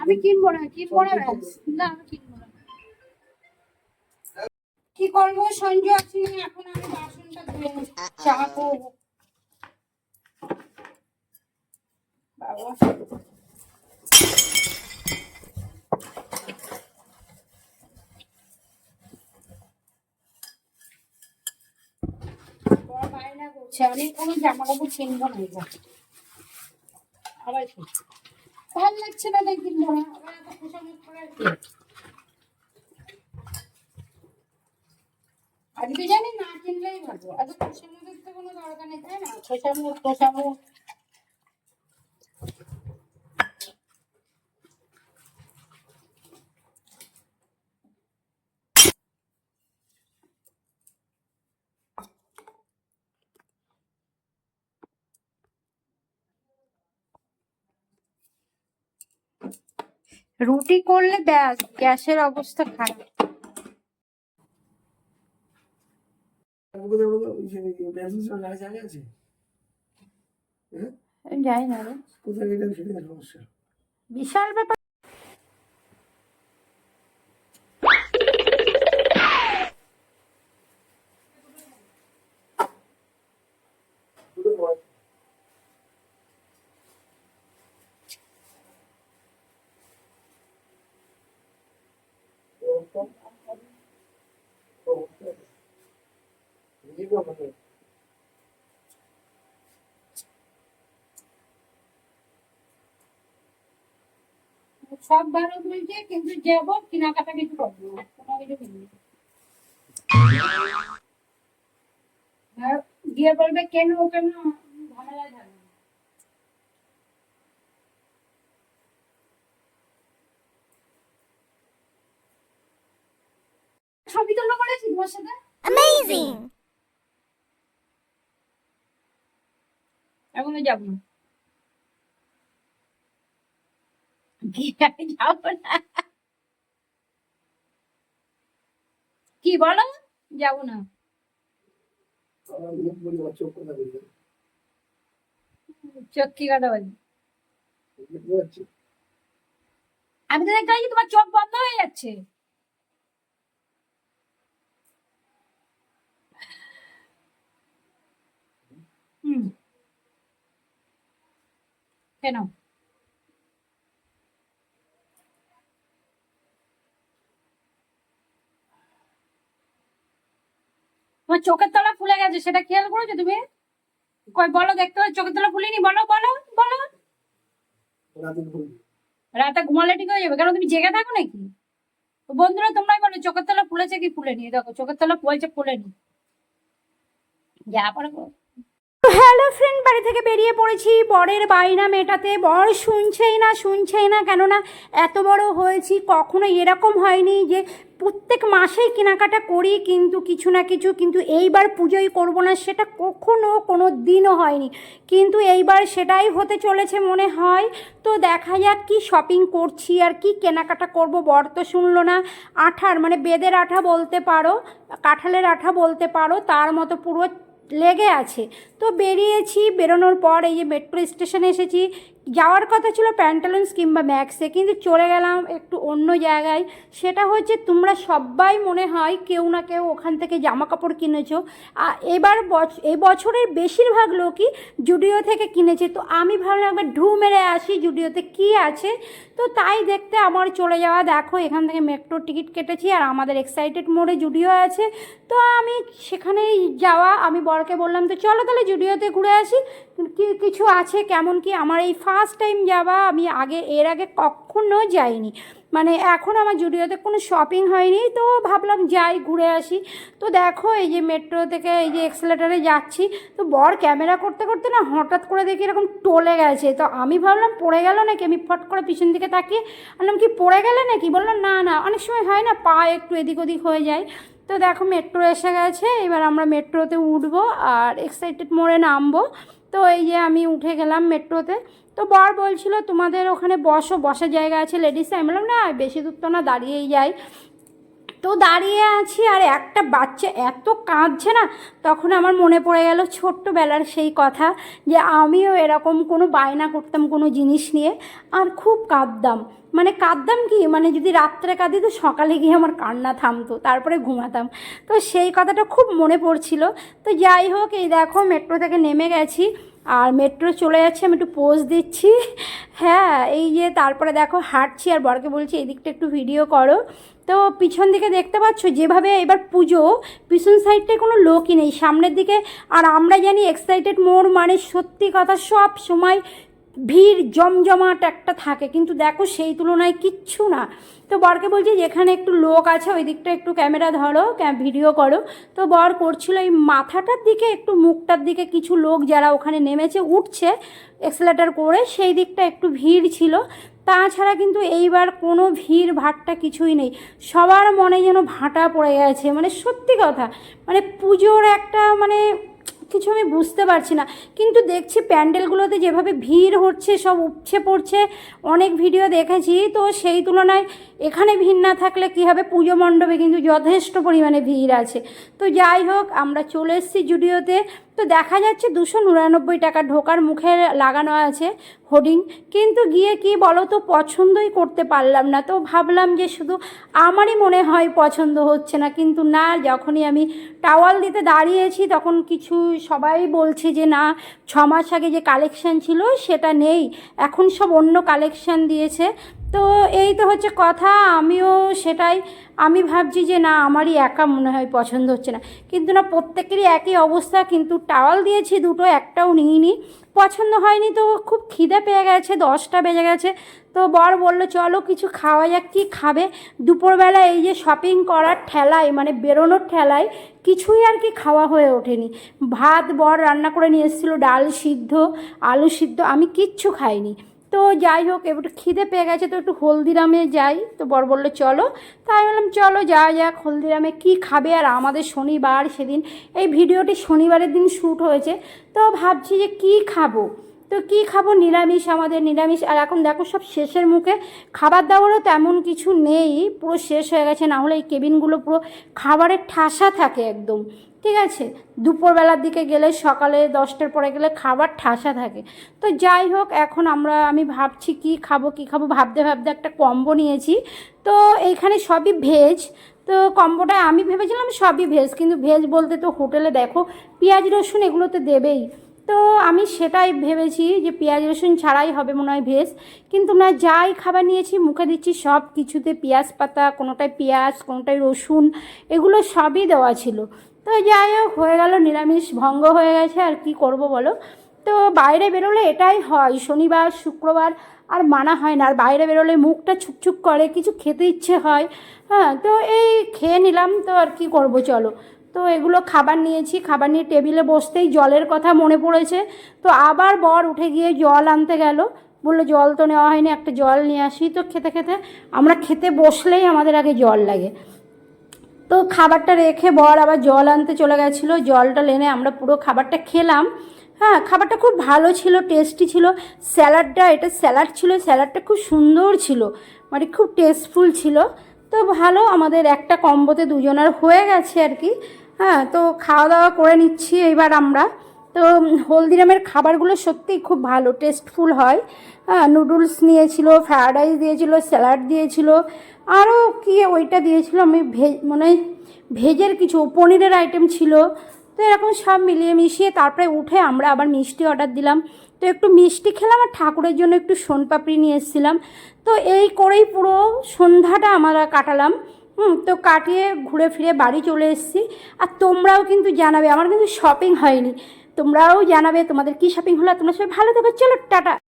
আমি কিনবো না কিনবো না না, আমি কিনবো না। কি করব? সঞ্জু আছে, এখন আমি বাসনটা ধুয়ে চা করব। কোনো জামা কাপড় কিনবো না আবার লাগছে না তাই কিনবো না আবার এত কি আমি জানি না কিনলেই ভালো। এত খোসামতের তো কোনো দরকার নেই, তাই না? খোসামত খোসামত রুটি করলে ব্যাস গ্যাসের অবস্থা খারাপ। জানি না বিশাল ব্যাপার সব ভালো বলছে কিন্তু যাব কেনাকাটা কিছু করব না কোনো কিছু কিনবো গিয়ে বলবে কেন কেন ঝামেলা ঝামেলা ছবি তোলা করেছি তোমার সাথে? Amazing! এখনও যাব না। কি বলো যাব না চোখ আমি তো দেখতে পাচ্ছি তোমার চোখ বন্ধ হয়ে যাচ্ছে হুম। কেন? তোমার চোখের তলা ফুলে গেছে সেটা খেয়াল করেছ তুমি? কই বলো দেখতে পাচ্ছ চোখের তলা ফুলিনি? বলো বলো বলো। রাতে ঘুমালে ঠিক হয়ে যাবে। কেন তুমি জেগে থাকো নাকি? বন্ধুরা তোমরাই বলো চোখের তলা ফুলেছে কি ফুলেনি? দেখো চোখের তলা ফুলেছে ফুলেনি। যা পারো। করো। হ্যালো ফ্রেন্ড বাড়ি থেকে বেরিয়ে পড়েছি। বরের বায়না মেটাতে। বর শুনছেই না শুনছেই না, কেননা এত বড় হয়েছি কখনো এরকম হয়নি যে প্রত্যেক মাসেই কেনাকাটা করি, কিন্তু কিছু না কিছু, কিন্তু এইবার পুজোই করব না, সেটা কখনো কোনো দিনও হয়নি। কিন্তু এইবার সেটাই হতে চলেছে মনে হয়। তো দেখা যাক কি শপিং করছি আর কি কেনাকাটা করব। বর তো শুনলো না। আঠার মানে বেদের আঠা বলতে পারো, কাঁঠালের আঠা বলতে পারো, তার মতো পুরো লেগে আছে। তো বেরিয়েছি, বেরোনোর পর এই যে মেট্রো স্টেশনে এসেছি। যাওয়ার কথা ছিল প্যান্টালুন্স কিংবা ম্যাক্সে কিন্তু চলে গেলাম একটু অন্য জায়গায়। সেটা হচ্ছে তোমরা সবাই মনে হয় কেউ না কেউ ওখান থেকে জামা কাপড় কিনেছো এবার এই বছরের বেশিরভাগ লোকই জুডিও থেকে কিনেছে। তো আমি ভাবলাম একবার ঢু মেরে আসি জুডিওতে কি আছে। তো তাই দেখতে আমার চলে যাওয়া। দেখো, এখান থেকে মেট্রোর টিকিট কেটেছি আর আমাদের এক্সাইটেড মোড়ে জুডিও আছে। তো আমি সেখানেই যাওয়া। আমি বরকে বললাম, তো চলো তাহলে জুডিওতে ঘুরে আসি। কিছু আছে? কেমন কি? আমার এই ফার্স্ট টাইম যাওয়া। আমি আগে, এর আগে কখনো যাইনি। মানে এখন আমার জুডিওতে কোনো শপিং হয়নি, তো ভাবলাম যাই, ঘুরে আসি। তো দেখো এই যে মেট্রো থেকে এই যে এক্সেলেটারে যাচ্ছি, তো বর ক্যামেরা করতে করতে না হঠাৎ করে দেখি এরকম টলে গেছে। তো আমি ভাবলাম, পড়ে গেল নাকি? আমি ফট করে পিছন দিকে তাকিয়ে বললাম কি পড়ে গেলে নাকি? বলল, না না, অনেক সময় হয় না, পা একটু এদিক ওদিক হয়ে যায়। তো দেখো মেট্রো এসে গেছে, এবার আমরা মেট্রোতে উঠবো আর এক্সাইটেড মোড়ে নামবো। তো এই যে আমি উঠে গেলাম মেট্রোতে, তো বর বলছিল তোমাদের ওখানে বসো, বসার জায়গা আছে লেডিসে আমি বললাম, না, বেশি দূর তো না, দাঁড়িয়েই যাই। দাঁড়িয়ে আছি আর একটা বাচ্চা এত কাঁদছে না, তখন আমার মনে পড়ে গেল ছোট্টবেলার সেই কথা যে আমিও এরকম কোনো বায়না করতাম কোনো জিনিস নিয়ে আর খুব কাঁদতাম। মানে কাঁদতাম কি? মানে যদি রাত্রে কাঁদি তো সকালে গিয়ে আমার কান্না থামতো, তারপরে ঘুমাতাম। তো সেই কথাটা খুব মনে পড়ছিল। তো যাই হোক, এই দেখো, মেট্রো থেকে নেমে গেছি। আর মেট্রো চলে যাচ্ছে, আমি একটু পোজ দিচ্ছি। হ্যাঁ এই যে তারপরে দেখো হাঁটছি আর বরকে বলছি এই দিকটা একটু ভিডিও করো। তো পিছন দিকে দেখতে পাচ্ছ, যেভাবে এবার পুজো, পিছন সাইডটায় কোনো লোকই নেই। সামনের দিকে, আর আমরা জানি এক্সাইটেড মোড় মানে সত্যি কথা সব সময় ভিড় জমজমাট একটা থাকে, কিন্তু দেখো সেই তুলনায় কিচ্ছু না। তো বরকে বলছি, যেখানে একটু লোক আছে, ওই দিকটা একটু ক্যামেরা ধরো ভিডিও করো। তো বর করছিল, এই মাথাটার দিকে একটু, মুখটার দিকে কিছু লোক যারা ওখানে নেমেছে, উঠছে এক্সেলেটার করে, সেই দিকটা একটু ভিড় ছিল। তাছাড়া কিন্তু এইবার কোনো ভিড় ভাট্টা কিছুই নেই। সবার মনে যেন ভাটা পড়ে গেছে। মানে সত্যি কথা মানে পুজোর একটা মানে কিছু আমি বুঝতে পারছি না। কিন্তু দেখছি প্যান্ডেলগুলোতে যেভাবে ভিড় হচ্ছে, সব উপছে পড়ছে, অনেক ভিডিও দেখেছি, তো সেই তুলনায় এখানে ভিড় না থাকলে কী হবে? পুজো মণ্ডপে কিন্তু যথেষ্ট পরিমাণে ভিড় আছে। তো যাই হোক, আমরা চলে এসেছি জুডিওতে। তো দেখা যাচ্ছে দুশো নিরানব্বই টাকা ঢোকার মুখে লাগানো আছে হোর্ডিং। কিন্তু গিয়ে কি বলো তো পছন্দই করতে পারলাম না। তো ভাবলাম যে শুধু আমারই মনে হয় পছন্দ হচ্ছে না। কিন্তু না, যখনই আমি টাওয়াল দিতে দাঁড়িয়েছি, তখন কিছু সবাই বলছে যে, না, ছ মাস আগে যে কালেকশান ছিল, সেটা নেই। এখন সব অন্য কালেকশান দিয়েছে। তো এই তো হচ্ছে কথা, আমিও সেটাই। আমি ভাবছি যে না, আমারই একা মনে হয় পছন্দ হচ্ছে না। কিন্তু না, প্রত্যেকেরই একই অবস্থা, কিন্তু টাওয়াল দিয়েছি দুটো, একটাও নিইনি। পছন্দ হয়নি তো, খুব খিদে পেয়ে গেছে, দশটা বেজে গেছে। তো বর বলল, চলো কিছু খাওয়া যাক, কি খাবে? দুপুরবেলা এই যে শপিং করার ঠেলায় মানে বেরোনোর ঠেলায়, কিছুই আর কি খাওয়া হয়ে ওঠেনি। ভাত, বর রান্না করে নিয়ে এসেছিল, ডাল সিদ্ধ, আলু সিদ্ধ, আমি কিচ্ছু খাইনি। তো যাই হোক এবার খিদে পেয়ে গেছে তো একটু হলদিরামে যাই। তো বর বলল, চলো। তাই বললাম, চলো, যাওয়া যাক, হলদিরামে কি খাবে? আর আমাদের শনিবার সেদিন, এই ভিডিওটি শনিবারের দিন শ্যুট হয়েছে। তো ভাবছি যে কি খাব? তো কি খাব? নিরামিষ, আমাদের নিরামিষ। আর এখন দেখো, সব শেষের মুখে খাবার দাবারও তেমন কিছু নেই। পুরো শেষ হয়ে গেছে, না হলে এই কেবিনগুলো পুরো খাবারের ঠাসা থাকে একদম। ঠিক আছে? দুপুরবেলার দিকে গেলে সকালে দশটার পরে গেলে খাবার ঠাসা থাকে। তো যাই হোক, এখন আমরা, আমি ভাবছি কি খাব কি খাব ভাবতে ভাবতে একটা কম্বো নিয়েছি। তো এইখানে সবই ভেজ। তো কম্বোটা আমি ভেবেছিলাম সবই ভেজ, কিন্তু ভেজ বলতে তো হোটেলে দেখো, পেঁয়াজ, রসুন এগুলো তো দেবেই। তো আমি সেটাই ভেবেছি যে পেঁয়াজ, রসুন ছাড়াই হবে মনে হয় ভেজ। কিন্তু না, যাই খাবার নিয়েছি, মুখে দিচ্ছি সব কিছুতে পেঁয়াজ পাতা, কোনোটায় পেঁয়াজ, কোনোটায় রসুন, এগুলো সবই দেওয়া ছিল। তো যাই হোক, হয়ে গেল, নিরামিষ ভঙ্গ হয়ে গেছে, আর কি করব বলো? তো বাইরে বেরোলে এটাই হয়, শনিবার, শুক্রবার, আর মানা হয় না, আর বাইরে বেরোলে মুখটা ছুকছুক করে, কিছু খেতে ইচ্ছে হয় হ্যাঁ তো এই খেয়ে নিলাম, তো আর কি করব চলো। তো এগুলো খাবার নিয়েছি, খাবার নিয়ে টেবিলে বসতেই জলের কথা মনে পড়েছে, তো আবার বর উঠে গিয়ে জল আনতে গেল, বলল জল তো নেওয়া হয়নি, একটা জল নিয়ে আসি, তো খেতে খেতে, আমরা খেতে বসলেই আমাদের আগে জল লাগে। তো খাবারটা রেখে বর আবার জল আনতে চলে গেছিল। জলটা এনে আমরা পুরো খাবারটা খেলাম। হ্যাঁ খাবারটা খুব ভালো ছিল টেস্টি ছিল। স্যালাডটা, এটা স্যালাড ছিল, স্যালাডটা খুব সুন্দর ছিল। মানে খুব টেস্টফুল ছিল। তো ভালো, আমাদের একটা কম্বোতে দুজনের হয়ে গেছে আর কি। হ্যাঁ তো খাওয়া দাওয়া করে নিচ্ছি এবার আমরা। তো হলদিরামের খাবারগুলো সত্যিই খুব ভালো টেস্টফুল হয়। হ্যাঁ নুডলস নিয়েছিল ফ্রায়েড রাইস দিয়েছিল স্যালাড দিয়েছিল। আরও কি ওইটা দিয়েছিল, আমি ভেজ মানে ভেজের কিছু, পনিরের আইটেম ছিল। তো এরকম সব মিলিয়ে মিশিয়ে তারপরে উঠে আমরা আবার মিষ্টি অর্ডার দিলাম। তো একটু মিষ্টি খেলাম আর ঠাকুরের জন্য একটু সোনপাপড়ি নিয়ে এসেছিলাম। তো এই করেই পুরো সন্ধ্যাটা আমরা কাটালাম। হুম, তো কাটিয়ে ঘুরে ফিরে বাড়ি চলে এসেছি। আর তোমরাও কিন্তু জানাবে, আমার কিন্তু শপিং হয়নি। তোমরাও জানাবে তোমাদের কী শপিং হলো তোমরা সবাই ভালো থাকো। চলো, টাটা।